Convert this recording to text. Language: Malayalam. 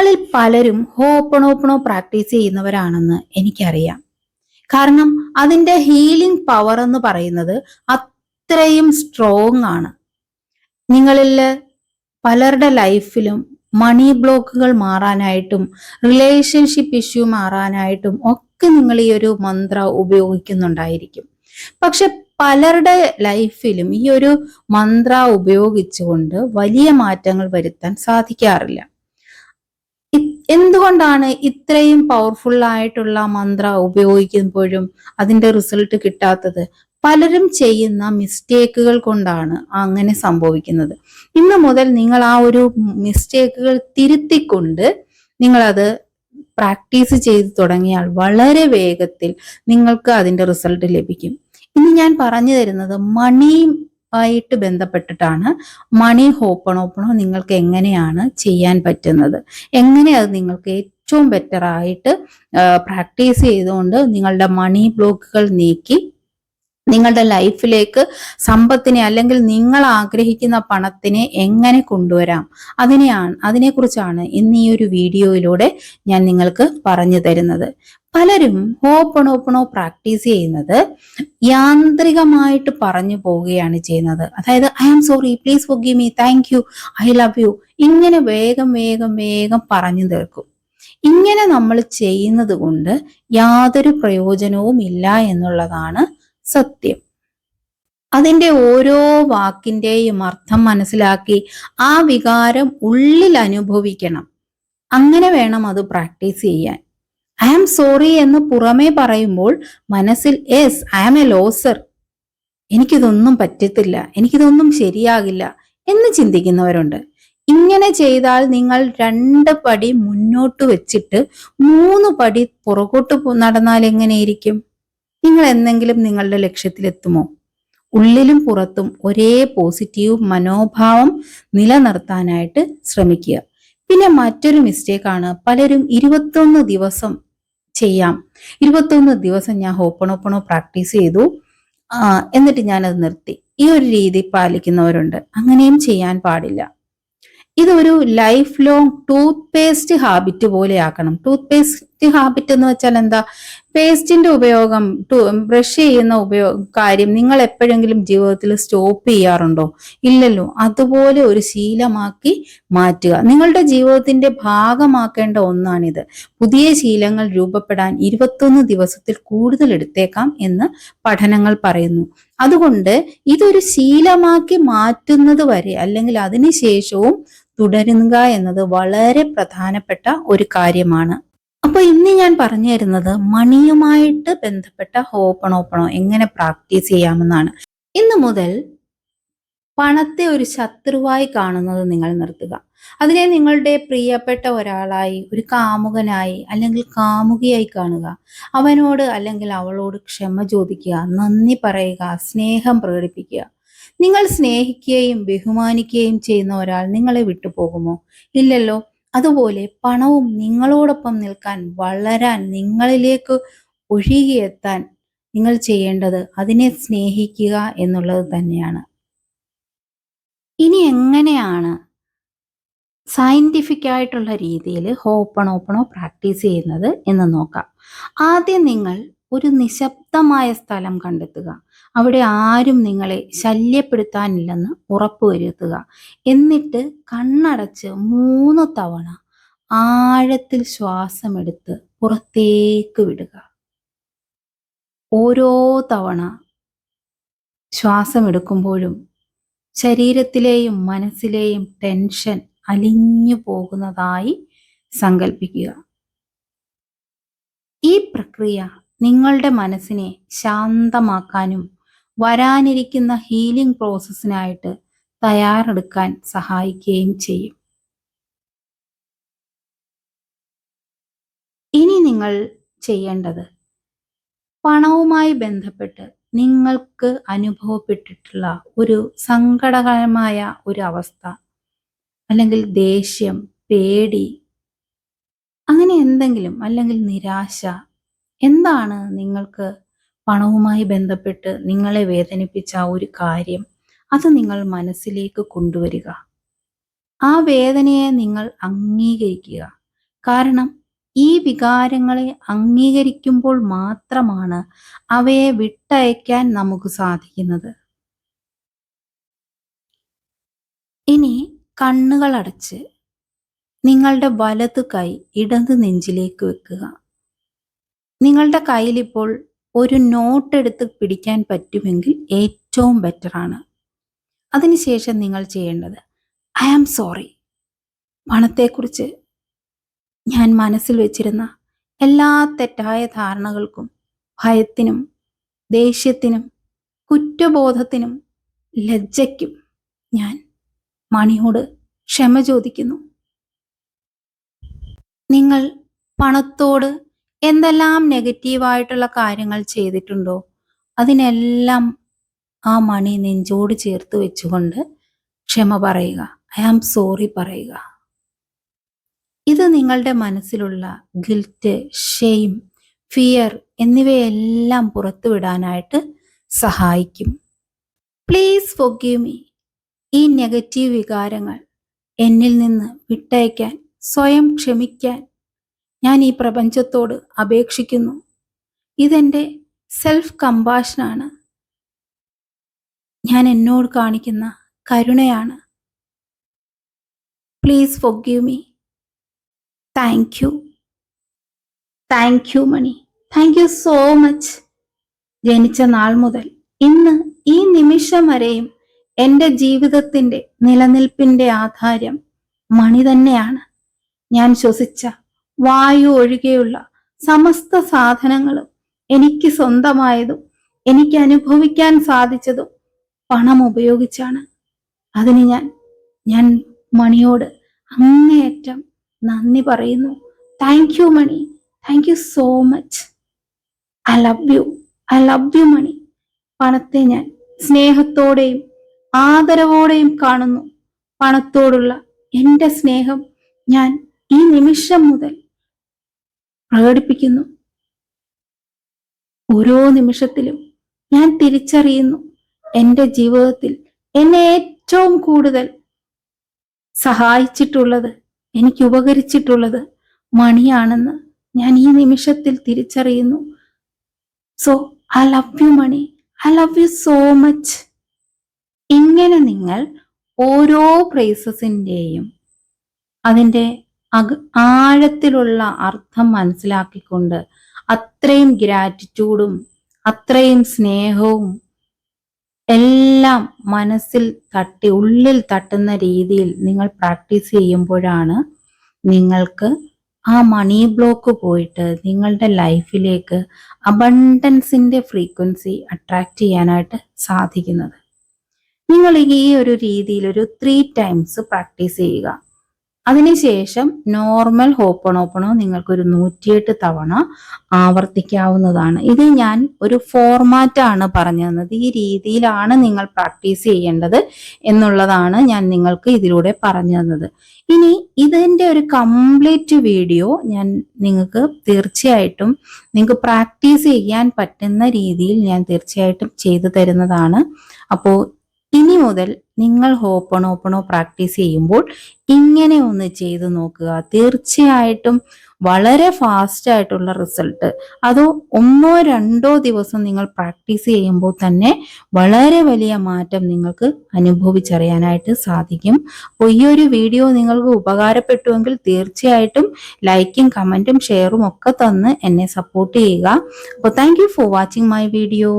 നിങ്ങളിൽ പലരും ഹോപ്പണോപ്പണോ പ്രാക്ടീസ് ചെയ്യുന്നവരാണെന്ന് എനിക്കറിയാം. കാരണം അതിന്റെ ഹീലിംഗ് പവർ എന്ന് പറയുന്നത് അത്രയും സ്ട്രോങ് ആണ്. നിങ്ങളിൽ പലരുടെ ലൈഫിലും മണി ബ്ലോക്കുകൾ മാറാനായിട്ടും റിലേഷൻഷിപ്പ് ഇഷ്യൂ മാറാനായിട്ടും ഒക്കെ നിങ്ങൾ ഈ ഒരു മന്ത്ര ഉപയോഗിക്കുന്നുണ്ടായിരിക്കും. പക്ഷെ പലരുടെ ലൈഫിലും ഈ ഒരു മന്ത്ര ഉപയോഗിച്ചുകൊണ്ട് വലിയ മാറ്റങ്ങൾ വരുത്താൻ സാധിക്കാറില്ല. എന്തുകൊണ്ടാണ് ഇത്രയും പവർഫുൾ ആയിട്ടുള്ള മന്ത്ര ഉപയോഗിക്കുമ്പോഴും അതിന്റെ റിസൾട്ട് കിട്ടാത്തത്? പലരും ചെയ്യുന്ന മിസ്റ്റേക്കുകൾ കൊണ്ടാണ് അങ്ങനെ സംഭവിക്കുന്നത്. ഇന്ന് മുതൽ നിങ്ങൾ ആ ഒരു മിസ്റ്റേക്കുകൾ തിരുത്തിക്കൊണ്ട് നിങ്ങളത് പ്രാക്ടീസ് ചെയ്ത് തുടങ്ങിയാൽ വളരെ വേഗത്തിൽ നിങ്ങൾക്ക് അതിന്റെ റിസൾട്ട് ലഭിക്കും. ഇനി ഞാൻ പറഞ്ഞു തരുന്നത് മണി ആയിട്ട് ബന്ധപ്പെട്ടിട്ടാണ് മണി ഹോപ്പണോപ്പണോ നിങ്ങൾക്ക് എങ്ങനെയാണ് ചെയ്യാൻ പറ്റുന്നത്. എങ്ങനെ അത് നിങ്ങൾക്ക് ഏറ്റവും ബെറ്റർ ആയിട്ട് പ്രാക്ടീസ് ചെയ്തുകൊണ്ട് നിങ്ങളുടെ മണി ബ്ലോക്കുകൾ നീക്കി നിങ്ങളുടെ ലൈഫിലേക്ക് സമ്പത്തിനെ അല്ലെങ്കിൽ നിങ്ങൾ ആഗ്രഹിക്കുന്ന പണത്തിനെ എങ്ങനെ കൊണ്ടുവരാം? അതിനെയാണ് അതിനെക്കുറിച്ചാണ് ഇന്ന് ഈ ഒരു വീഡിയോയിലൂടെ ഞാൻ നിങ്ങൾക്ക് പറഞ്ഞു തരുന്നത്. പലരും ഹോപ്പണോപ്പണോ പ്രാക്ടീസ് ചെയ്യുന്നത് യാന്ത്രികമായിട്ട് പറഞ്ഞു പോവുകയാണ് ചെയ്യുന്നത്. അതായത് I am sorry please for me thank you I love you. ഇങ്ങനെ വേഗം വേഗം വേഗം പറഞ്ഞു തീർക്കും. ഇങ്ങനെ നമ്മൾ ചെയ്യുന്നത് കൊണ്ട് യാതൊരു പ്രയോജനവും ഇല്ല എന്നുള്ളതാണ് സത്യം. അതിന്റെ ഓരോ വാക്കിന്റെയും അർത്ഥം മനസ്സിലാക്കി ആ വികാരം ഉള്ളിൽ അനുഭവിക്കണം. അങ്ങനെ വേണം അത് പ്രാക്ടീസ് ചെയ്യാൻ. ഐ ആം സോറി എന്ന് പുറമേ പറയുമ്പോൾ മനസ്സിൽ yes I am a loser. എനിക്കിതൊന്നും പറ്റത്തില്ല. എനിക്കിതൊന്നും ശരിയാകില്ല എന്ന് ചിന്തിക്കുന്നവരുണ്ട്. ഇങ്ങനെ ചെയ്താൽ നിങ്ങൾ രണ്ട് പടി മുന്നോട്ട് വെച്ചിട്ട് മൂന്ന് പടി പുറകോട്ട് നടന്നാൽ എങ്ങനെയിരിക്കും നിങ്ങൾ എന്തെങ്കിലും നിങ്ങളുടെ ലക്ഷ്യത്തിലെത്തുമോ? ഉള്ളിലും പുറത്തും ഒരേ പോസിറ്റീവ് മനോഭാവം നിലനിർത്താനായിട്ട് ശ്രമിക്കുക. പിന്നെ മറ്റൊരു മിസ്റ്റേക്കാണ് പലരും ഇരുപത്തൊന്ന് ദിവസം ചെയ്യാം. ഇരുപത്തൊന്ന് ദിവസം ഞാൻ ഹോപ്പണോപ്പണോ പ്രാക്ടീസ് ചെയ്തു. എന്നിട്ട് ഞാനത് നിർത്തി. ഈ ഒരു രീതി പാലിക്കുന്നവരുണ്ട്. അങ്ങനെയും ചെയ്യാൻ പാടില്ല. ഇതൊരു life long tooth paste habit പോലെ ആക്കണം. ടൂത്ത് പേസ്റ്റ് ഹാബിറ്റ് എന്ന് വെച്ചാൽ എന്താ? പേസ്റ്റിന്റെ ഉപയോഗം ബ്രഷ് ചെയ്യുന്ന ഉപയോഗ കാര്യം നിങ്ങൾ എപ്പോഴെങ്കിലും ജീവിതത്തിൽ സ്റ്റോപ്പ് ചെയ്യാറുണ്ടോ? ഇല്ലല്ലോ. അതുപോലെ ഒരു ശീലമാക്കി മാറ്റുക. നിങ്ങളുടെ ജീവിതത്തിന്റെ ഭാഗമാക്കേണ്ട ഒന്നാണിത്. പുതിയ ശീലങ്ങൾ രൂപപ്പെടാൻ ഇരുപത്തൊന്ന് ദിവസത്തിൽ കൂടുതൽ എടുത്തേക്കാം എന്ന് പഠനങ്ങൾ പറയുന്നു. അതുകൊണ്ട് ഇതൊരു ശീലമാക്കി മാറ്റുന്നത് വരെ അല്ലെങ്കിൽ അതിനുശേഷവും തുടരുക എന്നത് വളരെ പ്രധാനപ്പെട്ട ഒരു കാര്യമാണ്. അപ്പൊ ഇന്ന് ഞാൻ പറഞ്ഞു തരുന്നത് മണിയുമായിട്ട് ബന്ധപ്പെട്ട ഹോപ്പണോപ്പണോ എങ്ങനെ പ്രാക്ടീസ് ചെയ്യാമെന്നാണ്. ഇന്ന് മുതൽ പണത്തെ ഒരു ശത്രുവായി കാണുന്നത് നിങ്ങൾ നിർത്തുക. അതിനെ നിങ്ങളുടെ പ്രിയപ്പെട്ട ഒരാളായി ഒരു കാമുകനായി അല്ലെങ്കിൽ കാമുകിയായി കാണുക. അവനോട് അല്ലെങ്കിൽ അവളോട് ക്ഷമ ചോദിക്കുക നന്ദി പറയുക സ്നേഹം പ്രകടിപ്പിക്കുക. നിങ്ങൾ സ്നേഹിക്കുകയും ബഹുമാനിക്കുകയും ചെയ്യുന്ന ഒരാൾ നിങ്ങളെ വിട്ടുപോകുമോ? ഇല്ലല്ലോ. അതുപോലെ പണവും നിങ്ങളോടൊപ്പം നിൽക്കാൻ വളരാൻ നിങ്ങളിലേക്ക് ഒഴുകിയെത്താൻ നിങ്ങൾ ചെയ്യേണ്ടത് അതിനെ സ്നേഹിക്കുക എന്നുള്ളത് തന്നെയാണ്. ഇനി എങ്ങനെയാണ് സയന്റിഫിക് ആയിട്ടുള്ള രീതിയിൽ ഹോപ്പണോപ്പണോ പ്രാക്ടീസ് ചെയ്യുന്നത് എന്ന് നോക്കാം. ആദ്യം നിങ്ങൾ ഒരു നിശബ്ദമായ സ്ഥലം കണ്ടെത്തുക. അവിടെ ആരും നിങ്ങളെ ശല്യപ്പെടുത്താനില്ലെന്ന് ഉറപ്പുവരുത്തുക. എന്നിട്ട് കണ്ണടച്ച് മൂന്ന് തവണ ആഴത്തിൽ ശ്വാസമെടുത്ത് പുറത്തേക്ക് വിടുക. ഓരോ തവണ ശ്വാസമെടുക്കുമ്പോഴും ശരീരത്തിലെയും മനസ്സിലെയും ടെൻഷൻ അലിഞ്ഞു പോകുന്നതായി സങ്കല്പിക്കുക ഈ പ്രക്രിയ നിങ്ങളുടെ മനസ്സിനെ ശാന്തമാക്കാനും വരാനിരിക്കുന്ന ഹീലിംഗ് പ്രോസസ്സിനായിട്ട് തയ്യാറെടുക്കാൻ സഹായിക്കുകയും ചെയ്യും. ഇനി നിങ്ങൾ ചെയ്യേണ്ടത് പണവുമായി ബന്ധപ്പെട്ട് നിങ്ങൾക്ക് അനുഭവപ്പെട്ടിട്ടുള്ള ഒരു സങ്കടകരമായ ഒരു അവസ്ഥ അല്ലെങ്കിൽ ദേഷ്യം പേടി അങ്ങനെ എന്തെങ്കിലും അല്ലെങ്കിൽ നിരാശ എന്താണ് നിങ്ങൾക്ക് പണവുമായി ബന്ധപ്പെട്ട് നിങ്ങളെ വേദനിപ്പിച്ച ആ ഒരു കാര്യം? അത് നിങ്ങൾ മനസ്സിലേക്ക് കൊണ്ടുവരിക. ആ വേദനയെ നിങ്ങൾ അംഗീകരിക്കുക. കാരണം ഈ വികാരങ്ങളെ അംഗീകരിക്കുമ്പോൾ മാത്രമാണ് അവയെ വിട്ടയക്കാൻ നമുക്ക് സാധിക്കുന്നത്. ഇനി കണ്ണുകൾ അടച്ച് നിങ്ങളുടെ വലതു കൈ ഇടത് നെഞ്ചിലേക്ക് വെക്കുക. നിങ്ങളുടെ കയ്യിലിപ്പോൾ ഒരു നോട്ട് എടുത്ത് പിടിക്കാൻ പറ്റുമെങ്കിൽ ഏറ്റവും ബെറ്ററാണ് അതിനുശേഷം നിങ്ങൾ ചെയ്യേണ്ടത് ഐ ആം സോറി പണത്തെക്കുറിച്ച് ഞാൻ മനസ്സിൽ വെച്ചിരുന്ന എല്ലാ തെറ്റായ ധാരണകൾക്കും ഭയത്തിനും ദേഷ്യത്തിനും കുറ്റബോധത്തിനും ലജ്ജയ്ക്കും ഞാൻ മണിയോട് ക്ഷമ ചോദിക്കുന്നു. നിങ്ങൾ പണത്തോട് എന്തെല്ലാം നെഗറ്റീവായിട്ടുള്ള കാര്യങ്ങൾ ചെയ്തിട്ടുണ്ടോ? അതിനെല്ലാം ആ മണി നെഞ്ചോട് ചേർത്ത് വെച്ചുകൊണ്ട് ക്ഷമ പറയുക. ഐ ആം സോറി പറയുക. ഇത് നിങ്ങളുടെ മനസ്സിലുള്ള ഗിൽറ്റ് ഷെയിം ഫിയർ എന്നിവയെല്ലാം പുറത്തുവിടാനായിട്ട് സഹായിക്കും. പ്ലീസ് ഫൊഗീവ് മീ ഈ നെഗറ്റീവ് വികാരങ്ങൾ എന്നിൽ നിന്ന് വിട്ടയക്കാൻ സ്വയം ക്ഷമിക്കാൻ ഞാൻ ഈ പ്രപഞ്ചത്തോട് അപേക്ഷിക്കുന്നു. ഇതെന്റെ സെൽഫ് കമ്പാഷനാണ് ഞാൻ എന്നോട് കാണിക്കുന്ന കരുണയാണ്. Please forgive me thank you thank you money thank you so much ജനിച്ച നാൾ മുതൽ ഇന്ന് ഈ നിമിഷം വരെയും എന്റെ ജീവിതത്തിന്റെ നിലനിൽപ്പിന്റെ ആധാരം മണി തന്നെയാണ്. ഞാൻ ശ്വസിച്ച വായു ഒഴികെയുള്ള സമസ്ത സാധനങ്ങളും എനിക്ക് സ്വന്തമായതും എനിക്ക് അനുഭവിക്കാൻ സാധിച്ചതും പണം ഉപയോഗിച്ചാണ്. അതിന് ഞാൻ ഞാൻ മണിയോട് അങ്ങേയറ്റം നന്ദി പറയുന്നു. Thank you money. Thank you so much I love you I love you money. പണത്തെ ഞാൻ സ്നേഹത്തോടെയും ആദരവോടെയും കാണുന്നു. പണത്തോടുള്ള എന്റെ സ്നേഹം ഞാൻ ഈ നിമിഷം മുതൽ പ്രകടിപ്പിക്കുന്നു. ഓരോ നിമിഷത്തിലും ഞാൻ തിരിച്ചറിയുന്നു എന്റെ ജീവിതത്തിൽ എന്നെ ഏറ്റവും കൂടുതൽ സഹായിച്ചിട്ടുള്ളത് എനിക്ക് ഉപകരിച്ചിട്ടുള്ളത് മണിയാണെന്ന് ഞാൻ ഈ നിമിഷത്തിൽ തിരിച്ചറിയുന്നു. So I love you money. I love you so much ഇങ്ങനെ നിങ്ങൾ ഓരോ പ്രൈസസിന്റെയും അതിന്റെ അക ആഴത്തിലുള്ള അർത്ഥം മനസ്സിലാക്കിക്കൊണ്ട് അത്രയും ഗ്രാറ്റിറ്റ്യൂഡും അത്രയും സ്നേഹവും എല്ലാം മനസ്സിൽ തട്ടി ഉള്ളിൽ തട്ടുന്ന രീതിയിൽ നിങ്ങൾ പ്രാക്ടീസ് ചെയ്യുമ്പോഴാണ് നിങ്ങൾക്ക് ആ മണി ബ്ലോക്ക് പോയിട്ട് നിങ്ങളുടെ ലൈഫിലേക്ക് അബണ്ടൻസിന്റെ ഫ്രീക്വൻസി അട്രാക്റ്റ് ചെയ്യാനായിട്ട് സാധിക്കുന്നത്. നിങ്ങൾ ഈ ഒരു രീതിയിൽ ഒരു ത്രീ ടൈംസ് പ്രാക്ടീസ് ചെയ്യുക. അതിനുശേഷം നോർമൽ ഹോപ്പണോപ്പണോ നിങ്ങൾക്ക് ഒരു നൂറ്റിയെട്ട് തവണ ആവർത്തിക്കാവുന്നതാണ്. ഇത് ഞാൻ ഒരു ഫോർമാറ്റ് ആണ് പറഞ്ഞു തന്നത്. ഈ രീതിയിലാണ് നിങ്ങൾ പ്രാക്ടീസ് ചെയ്യേണ്ടത് എന്നുള്ളതാണ് ഞാൻ നിങ്ങൾക്ക് ഇതിലൂടെ പറഞ്ഞു തന്നത്. ഇനി ഇതിന്റെ ഒരു കംപ്ലീറ്റ് വീഡിയോ ഞാൻ നിങ്ങൾക്ക് തീർച്ചയായിട്ടും നിങ്ങൾക്ക് പ്രാക്ടീസ് ചെയ്യാൻ പറ്റുന്ന രീതിയിൽ ഞാൻ തീർച്ചയായിട്ടും ചെയ്തു തരുന്നതാണ്. അപ്പോൾ ഇനി മുതൽ നിങ്ങൾ ഹോപ്പണോ ഓപ്പണോ പ്രാക്ടീസ് ചെയ്യുമ്പോൾ ഇങ്ങനെ ഒന്ന് ചെയ്തു നോക്കുക. തീർച്ചയായിട്ടും വളരെ ഫാസ്റ്റ് ആയിട്ടുള്ള റിസൾട്ട് അതോ ഒന്നോ രണ്ടോ ദിവസം നിങ്ങൾ പ്രാക്ടീസ് ചെയ്യുമ്പോൾ തന്നെ വളരെ വലിയ മാറ്റം നിങ്ങൾക്ക് അനുഭവിച്ചറിയാനായിട്ട് സാധിക്കും. അപ്പോൾ ഈ ഒരു വീഡിയോ നിങ്ങൾക്ക് ഉപകാരപ്പെട്ടുവെങ്കിൽ തീർച്ചയായിട്ടും ലൈക്കും കമന്റും ഷെയറും ഒക്കെ തന്ന് എന്നെ സപ്പോർട്ട് ചെയ്യുക. അപ്പോൾ thank for watching my video